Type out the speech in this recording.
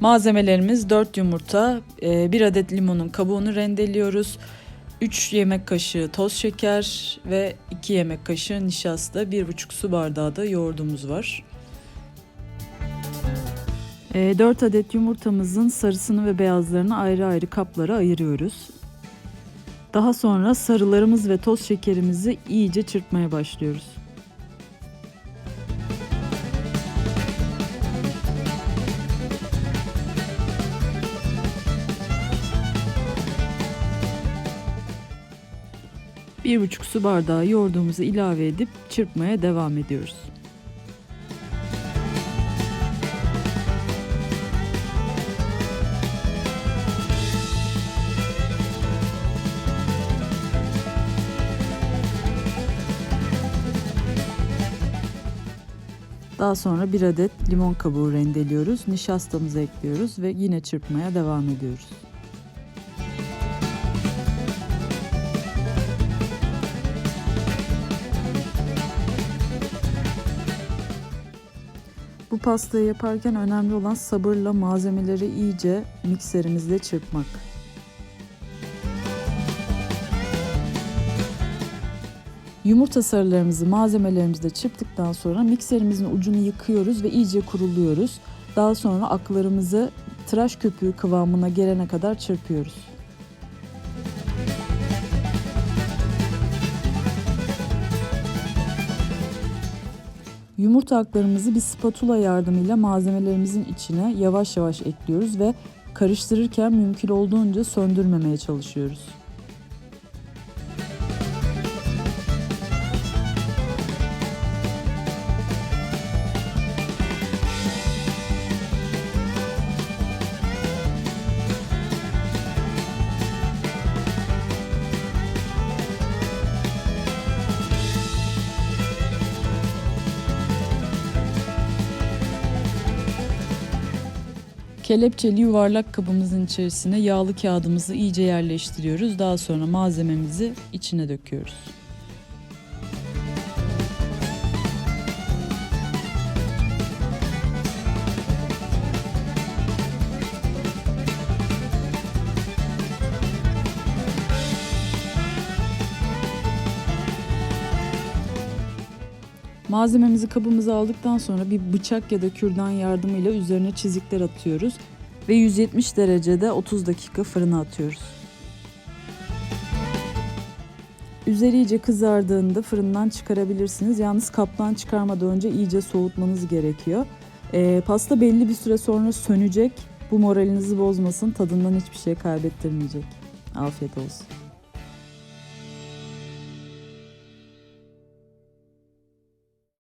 Malzemelerimiz 4 yumurta, 1 adet limonun kabuğunu rendeliyoruz. 3 yemek kaşığı toz şeker ve 2 yemek kaşığı nişasta, 1,5 su bardağı da yoğurdumuz var. 4 adet yumurtamızın sarısını ve beyazlarını ayrı ayrı kaplara ayırıyoruz. Daha sonra sarılarımız ve toz şekerimizi iyice çırpmaya başlıyoruz. Bir buçuk su bardağı yoğurdumuzu ilave edip çırpmaya devam ediyoruz. Daha sonra bir adet limon kabuğu rendeliyoruz. Nişastamızı ekliyoruz ve yine çırpmaya devam ediyoruz. Bu pastayı yaparken önemli olan sabırla malzemeleri iyice mikserimizle çırpmak. Yumurta sarılarımızı malzemelerimizle çırptıktan sonra mikserimizin ucunu yıkıyoruz ve iyice kuruluyoruz. Daha sonra aklarımızı tıraş köpüğü kıvamına gelene kadar çırpıyoruz. Yumurta aklarımızı bir spatula yardımıyla malzemelerimizin içine yavaş yavaş ekliyoruz ve karıştırırken mümkün olduğunca söndürmemeye çalışıyoruz. Kelepçeli yuvarlak kabımızın içerisine yağlı kağıdımızı iyice yerleştiriyoruz. Daha sonra malzememizi içine döküyoruz. Malzememizi kabımıza aldıktan sonra bir bıçak ya da kürdan yardımıyla üzerine çizikler atıyoruz ve 170 derecede 30 dakika fırına atıyoruz. Üzeri iyice kızardığında fırından çıkarabilirsiniz. Yalnız kaptan çıkarmadan önce iyice soğutmanız gerekiyor. Ee, pasta belli bir süre sonra sönecek. Bu moralinizi bozmasın, tadından hiçbir şey kaybettirmeyecek. Afiyet olsun.